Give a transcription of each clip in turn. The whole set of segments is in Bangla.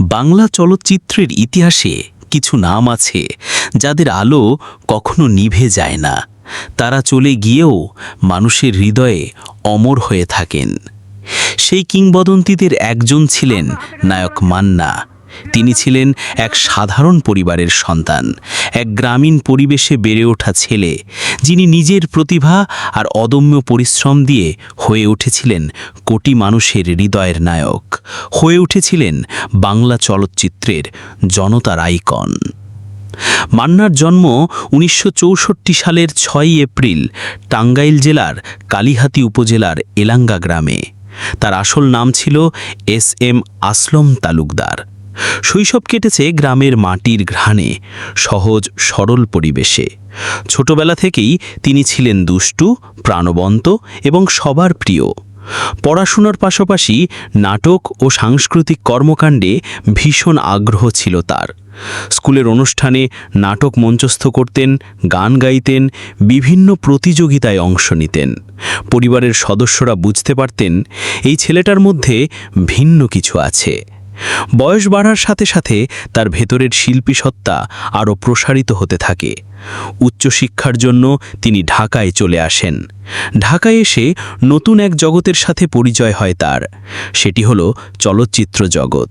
বাংলা চলচ্চিত্রের ইতিহাসে কিছু নাম আছে যাদের আলো কখনো নিভে যায় না। তারা চলে গিয়েও মানুষের হৃদয়ে অমর হয়ে থাকেন। সেই কিংবদন্তীদের একজন ছিলেন নায়ক মান্না। তিনি ছিলেন এক সাধারণ পরিবারের সন্তান, এক গ্রামীণ পরিবেশে বেড়ে ওঠা ছেলে, যিনি নিজের প্রতিভা আর অদম্য পরিশ্রম দিয়ে হয়ে উঠেছিলেন কোটি মানুষের হৃদয়ের নায়ক, হয়ে উঠেছিলেন বাংলা চলচ্চিত্রের জনতার আইকন। মান্নার জন্ম উনিশশো চৌষট্টি সালের ছয়ই এপ্রিল টাঙ্গাইল জেলার কালিহাতি উপজেলার এলাঙ্গা গ্রামে। তার আসল নাম ছিল এস এম আসলম তালুকদার। শৈশব কেটেছে গ্রামের মাটির ঘ্রাণে, সহজ, সরল পরিবেশে। ছোটবেলা থেকেই তিনি ছিলেন দুষ্টু, প্রাণবন্ত এবং সবার প্রিয়। পড়াশোনার পাশাপাশি নাটক ও সাংস্কৃতিক কর্মকাণ্ডে ভীষণ আগ্রহ ছিল তার। স্কুলের অনুষ্ঠানে নাটক মঞ্চস্থ করতেন, গান গাইতেন, বিভিন্ন প্রতিযোগিতায় অংশ নিতেন। পরিবারের সদস্যরা বুঝতে পারতেন, এই ছেলেটার মধ্যে ভিন্ন কিছু আছে। বয়স বাড়ার সাথে সাথে তার ভেতরের শিল্পী সত্তা আরও প্রসারিত হতে থাকে। উচ্চশিক্ষার জন্য তিনি ঢাকায় চলে আসেন। ঢাকায় এসে নতুন এক জগতের সাথে পরিচয় হয় তার। সেটি হলো চলচ্চিত্র জগৎ।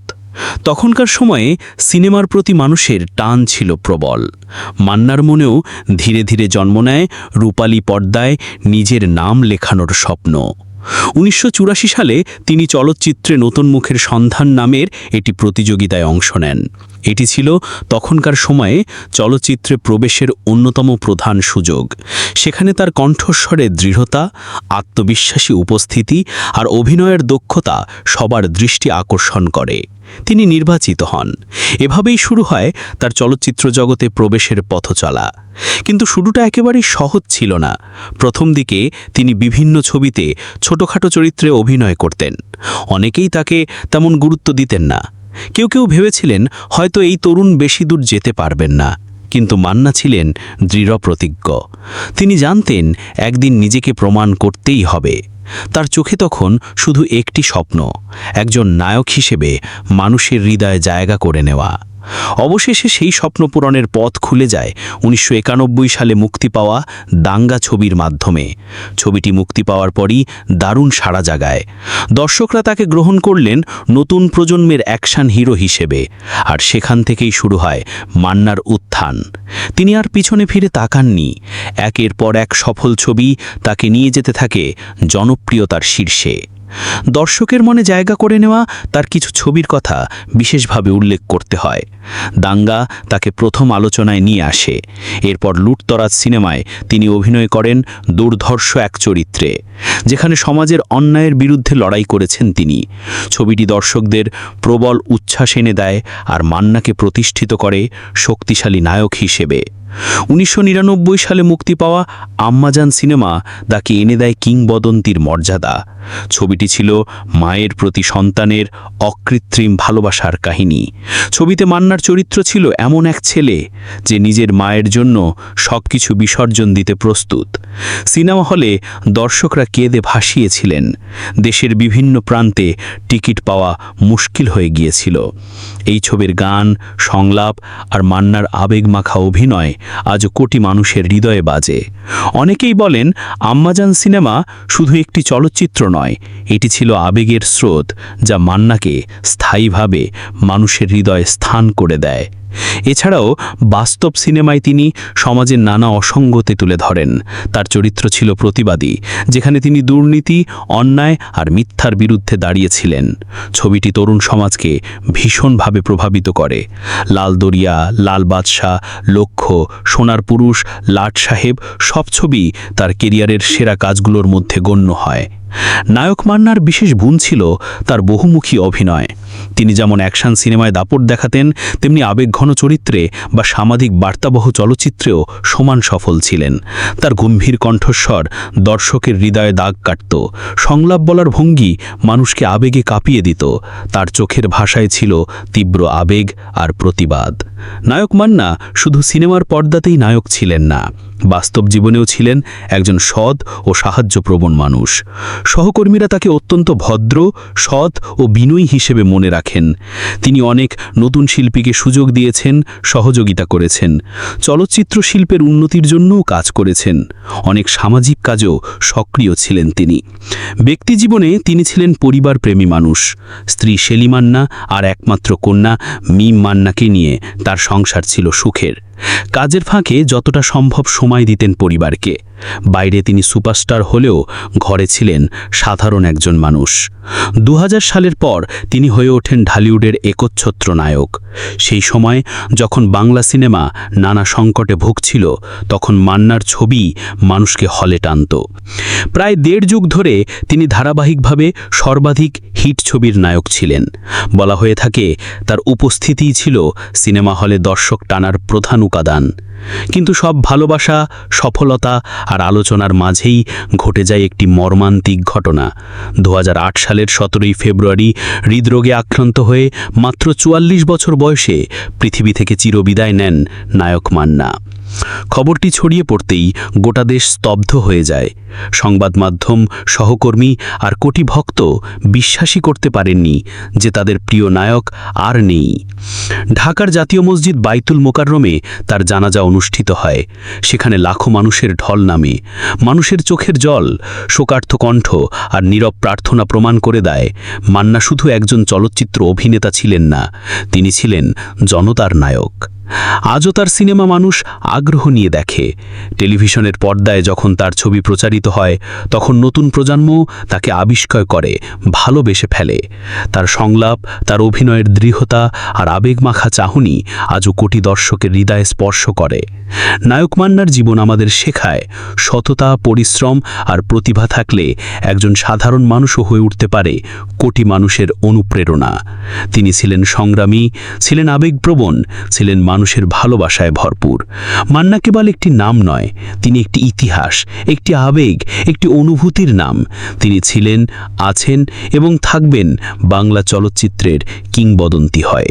তখনকার সময়ে সিনেমার প্রতি মানুষের টান ছিল প্রবল। মান্নার মনেও ধীরে ধীরে জন্ম নেয় রূপালী পর্দায় নিজের নাম লেখানোর স্বপ্ন। উনিশশো চুরাশি সালে তিনি চলচ্চিত্রে নতুন মুখের সন্ধান নামের একটি প্রতিযোগিতায় অংশ নেন। এটি ছিল তখনকার সময়ে চলচ্চিত্রে প্রবেশের অন্যতম প্রধান সুযোগ। সেখানে তার কণ্ঠস্বরের দৃঢ়তা, আত্মবিশ্বাসী উপস্থিতি আর অভিনয়ের দক্ষতা সবার দৃষ্টি আকর্ষণ করে। তিনি নির্বাচিত হন। এভাবেই শুরু হয় তার চলচ্চিত্র জগতে প্রবেশের পথ চলা কিন্তু শুরুটা একেবারেই সহজ ছিল না। প্রথম দিকে তিনি বিভিন্ন ছবিতে ছোটখাটো চরিত্রে অভিনয় করতেন। অনেকেই তাকে তেমন গুরুত্ব দিতেন না। কেউ কেউ ভেবেছিলেন হয়তো এই তরুণ বেশি দূর যেতে পারবেন না, কিন্তু মান্না ছিলেন দৃঢ় প্রতিজ্ঞ। তিনি জানতেন একদিন নিজেকে প্রমাণ করতেই হবে। তার চোখে তখন শুধু একটি স্বপ্ন, একজন নায়ক হিসেবে মানুষের হৃদয়ে জায়গা করে নেওয়া। অবশেষে সেই স্বপ্ন পূরণের পথ খুলে যায় উনিশশো একানব্বই সালে মুক্তি পাওয়া দাঙ্গা ছবির মাধ্যমে। ছবিটি মুক্তি পাওয়ার পরই দারুণ সাড়া জাগায়। দর্শকরা তাকে গ্রহণ করলেন নতুন প্রজন্মের অ্যাকশন হিরো হিসেবে। আর সেখান থেকেই শুরু হয় মান্নার উত্থান। তিনি আর পিছনে ফিরে তাকাননি। একের পর এক সফল ছবি তাকে নিয়ে যেতে থাকে জনপ্রিয়তার শীর্ষে। দর্শকের মনে জায়গা করে নেওয়া তার কিছু ছবির কথা বিশেষভাবে উল্লেখ করতে হয়। দাঙ্গা তাকে প্রথম আলোচনায় নিয়ে আসে। এরপর লুটতরাজ সিনেমায় তিনি অভিনয় করেন দুর্ধর্ষ এক চরিত্রে, যেখানে সমাজের অন্যায়ের বিরুদ্ধে লড়াই করেছেন তিনি। ছবিটি দর্শকদের প্রবল উচ্ছ্বাস এনে দেয় আর মান্নাকে প্রতিষ্ঠিত করে শক্তিশালী নায়ক হিসেবে। উনিশশো নিরানব্বই সালে মুক্তি পাওয়া আম্মাজান সিনেমা তাকে এনে দেয় কিংবদন্তির মর্যাদা। ছবিটি ছিল মায়ের প্রতি সন্তানের অকৃত্রিম ভালোবাসার কাহিনী। ছবিতে মান্নার চরিত্র ছিল এমন এক ছেলে যে নিজের মায়ের জন্য সব কিছু বিসর্জন দিতে প্রস্তুত। সিনেমা হলে দর্শকরা কেঁদে ভাসিয়েছিলেন। দেশের বিভিন্ন প্রান্তে টিকিট পাওয়া মুশকিল হয়ে গিয়েছিল। এই ছবির গান, সংলাপ আর মান্নার আবেগ মাখা অভিনয় আজ কোটি মানুষের হৃদয়ে বাজে। অনেকেই বলেন, আম্মাজান সিনেমা শুধু একটি চলচ্চিত্র নয়, এটি ছিল আবেগের স্রোত যা মান্নাকে স্থায়ীভাবে মানুষের হৃদয়ে স্থান করে দেয়। এছাড়াও বাস্তব সিনেমায় তিনি সমাজের নানা অসঙ্গতে তুলে ধরেন। তার চরিত্র ছিল প্রতিবাদী, যেখানে তিনি দুর্নীতি, অন্যায় আর মিথ্যার বিরুদ্ধে দাঁড়িয়েছিলেন। ছবিটি তরুণ সমাজকে ভীষণভাবে প্রভাবিত করে। লাল দরিয়া, লাল বাদশাহ লক্ষ্য সোনার পুরুষ, লাট সাহেব সব ছবি তার কেরিয়ারের সেরা কাজগুলোর মধ্যে গণ্য হয়। নায়ক মান্নার বিশেষ গুণ ছিল তার বহুমুখী অভিনয়। তিনি যেমন অ্যাকশন সিনেমায় দাপট দেখাতেন, তেমনি আবেগঘন চরিত্রে বা সামাজিক বার্তাবহ চলচ্চিত্রেও সমান সফল ছিলেন। তার গম্ভীর কণ্ঠস্বর দর্শকের হৃদয়ে দাগ কাটত। সংলাপ বলার ভঙ্গি মানুষকে আবেগে কাঁপিয়ে দিত। তার চোখের ভাষায় ছিল তীব্র আবেগ আর প্রতিবাদ। নায়ক মান্না শুধু সিনেমার পর্দাতেই নায়ক ছিলেন না। বাস্তব জীবনেও ছিলেন একজন সৎ ও সাহায্যপ্রবণ মানুষ। সহকর্মীরা তাকে অত্যন্ত ভদ্র, সৎ ও বিনয়ী হিসেবে মনে রাখেন। তিনি অনেক নতুন শিল্পীকে সুযোগ দিয়েছেন, সহযোগিতা করেছেন। চলচ্চিত্র শিল্পের উন্নতির জন্যও কাজ করেছেন। অনেক সামাজিক কাজেও সক্রিয় ছিলেন তিনি। ব্যক্তিজীবনে তিনি ছিলেন পরিবারপ্রেমী মানুষ। স্ত্রী শেলি মান্না আর একমাত্র কন্যা মিম মান্নাকে নিয়ে তার সংসার ছিল সুখের। কাজের ফাঁকে যতটা সম্ভব সময় দিতেন পরিবারকে। বাইরে তিনি সুপারস্টার হলেও ঘরে ছিলেন সাধারণ একজন মানুষ। দু হাজার সালের পর তিনি হয়ে ওঠেন ঢালিউডের একচ্ছত্র নায়ক। সেই সময় যখন বাংলা সিনেমা নানা সংকটে ভুগছিল, তখন মান্নার ছবি মানুষকে হলে টানত। প্রায় দেড় যুগ ধরে তিনি ধারাবাহিকভাবে সর্বাধিক হিট ছবির নায়ক ছিলেন। বলা হয়ে থাকে, তার উপস্থিতিই ছিল সিনেমা হলে দর্শক টানার প্রধান উপাদান। কিন্তু সব ভালোবাসা, সফলতা আর আলোচনার মাঝেই ঘটে যায় একটি মর্মান্তিক ঘটনা। দু হাজার আট সালের সতেরোই ফেব্রুয়ারি হৃদরোগে আক্রান্ত হয়ে মাত্র চুয়াল্লিশ বছর বয়সে পৃথিবী থেকে চিরবিদায় নেন নায়ক মান্না। খবরটি ছড়িয়ে পড়তেই গোটা দেশ স্তব্ধ হয়ে যায়। সংবাদ মাধ্যম, সহকর্মী আর কোটি ভক্ত বিশ্বাসই করতে পারেননি যে তাদের প্রিয় নায়ক আর নেই। ঢাকার জাতীয় মসজিদ বাইতুল মোকাররমে তার জানাজা অনুষ্ঠিত হয়। সেখানে লাখো মানুষের ঢল নামে। মানুষের চোখের জল, শোকার্থ কণ্ঠ আর নীরব প্রার্থনা প্রমাণ করে দেয়, মান্না শুধু একজন চলচ্চিত্র অভিনেতা ছিলেন না, তিনি ছিলেন জনতার নায়ক। আজও তার সিনেমা মানুষ আগ্রহ নিয়ে দেখে। টেলিভিশনের পর্দায় যখন তার ছবি প্রচারিত হয়, তখন নতুন প্রজন্ম তাকে আবিষ্কার করে, ভালোবেসে ফেলে। তার সংলাপ, তার অভিনয়ের দৃঢ়তা আর আবেগমাখা চাহনি আজও কোটি দর্শকের হৃদয়ে স্পর্শ করে। নায়ক মান্নার জীবন আমাদের শেখায়, সততা, পরিশ্রম আর প্রতিভা থাকলে একজন সাধারণ মানুষও হয়ে উঠতে পারে কোটি মানুষের অনুপ্রেরণা। তিনি ছিলেন সংগ্রামী, ছিলেন আবেগপ্রবণ, ছিলেন মানুষের ভালোবাসায় ভরপুর। মান্না কেবল একটি নাম নয়, তিনি একটি ইতিহাস, একটি আবেগ, একটি অনুভূতির নাম। তিনি ছিলেন, আছেন এবং থাকবেন বাংলা চলচ্চিত্রের কিংবদন্তি হয়।